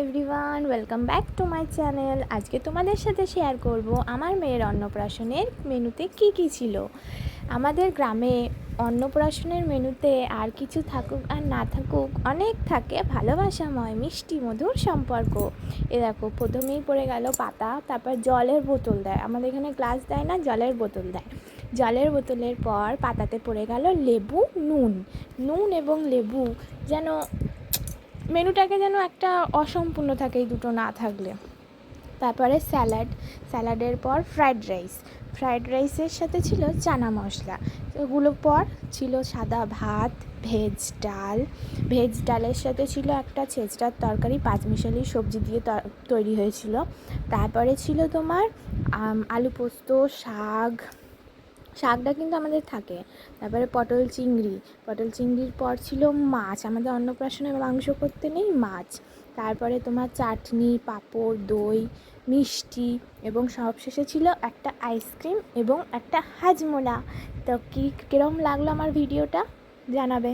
Everyone welcome back to my channel আজকে তোমাদের সাথে শেয়ার করব আমার মেয়ের অন্নপ্রাশনের মেনুতে কি কি ছিল। আমাদের গ্রামে অন্নপ্রাশনের মেনুতে আর কিছু থাকুক আর না থাকুক, অনেক থাকে ভালোবাসাময় মিষ্টি মধুর সম্পর্ক। এ দেখো, প্রথমেই পড়ে গেল পাতা, তারপর জলের বোতল দেয়। আমাদের এখানে গ্লাস দেয় না, জলের বোতল দেয়। জলের বোতলের পর পাতাতে পড়ে গেল লেবু, নুন। নুন এবং লেবু যেন মেনুটাকে যেন একটা অসম্পূর্ণ থাকে এই দুটো না থাকলে। তারপরে স্যালাড, স্যালাডের পর ফ্রায়েড রাইস। ফ্রায়েড রাইসের সাথে ছিল চানা মশলা। ওগুলো পর ছিল সাদা ভাত, ভেজ ডাল। ভেজ ডালের সাথে ছিল একটা ছেঁচড়ার তরকারি, পাঁচমিশালি সবজি দিয়ে তৈরি হয়েছিল। তারপরে ছিল তোমার আলু পোস্ত, শাক শাকটা কিন্তু আমাদের থাকে। তারপরে পটল চিংড়ি। পটল চিংড়ির পর ছিল মাছ। আমাদের অন্নপ্রাশনে মাংস করতে নেই, মাছ। তারপরে তোমার চাটনি, পাঁপড়, দই, মিষ্টি এবং সবশেষে ছিল একটা আইসক্রিম এবং একটা হাজমোলা। তো কী কীরকম লাগল আমার ভিডিওটা? জানাবে।